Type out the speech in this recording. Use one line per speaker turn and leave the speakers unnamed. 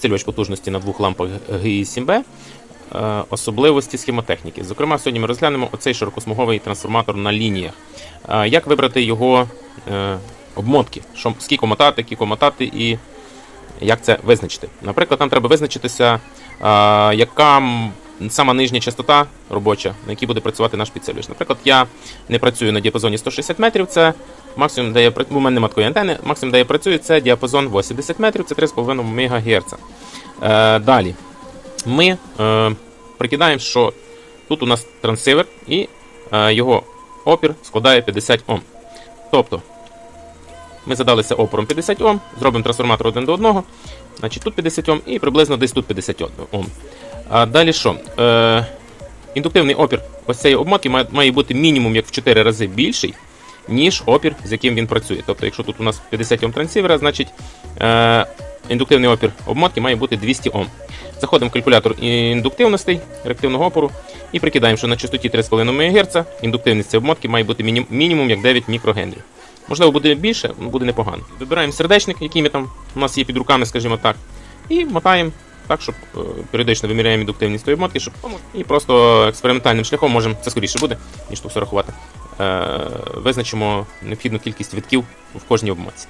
підсилювач потужності на двох лампах GI 7B, е, особливості схемотехніки. Зокрема, сьогодні ми розглянемо оцей широкосмуговий трансформатор на лініях. Е, Як вибрати його е, обмотки, скільки мотати, кілько мотати і як це визначити. Наприклад, нам треба визначитися, е, яка сама нижня частота робоча, на якій буде працювати наш підсилювач. Наприклад, я не працюю на діапазоні 160 метрів, це максимум, де я у мене немає такої антени, максимум, де я працюю, це діапазон 80 метрів, це 3,5 МГц. Е, далі ми е, прикидаємо, що тут у нас трансивер і е, його опір складає 50 Ом. Тобто ми задалися опором 50 Ом, зробимо трансформатор один до одного, значить тут 50 Ом і приблизно десь тут 50 Ом. А далі що? Е, індуктивний опір ось цієї обмотки має, має бути мінімум як в 4 рази більший, ніж опір, з яким він працює. Тобто, якщо тут у нас 50 Ом трансивера, значить е, індуктивний опір обмотки має бути 200 Ом. Заходимо в калькулятор індуктивностей реактивного опору і прикидаємо, що на частоті 3,5 МГц індуктивність цієї обмотки має бути мінім- мінімум як 9 мікрогенрів. Можливо, буде більше, буде непогано. Вибираємо сердечник, який ми там у нас є під руками, скажімо так, і мотаємо так, щоб е, періодично виміряємо індуктивність тої обмотки, щоб і просто експериментальним шляхом можемо, це скоріше буде, ніж тут все рахувати. Е, визначимо необхідну кількість витків в кожній обмотці.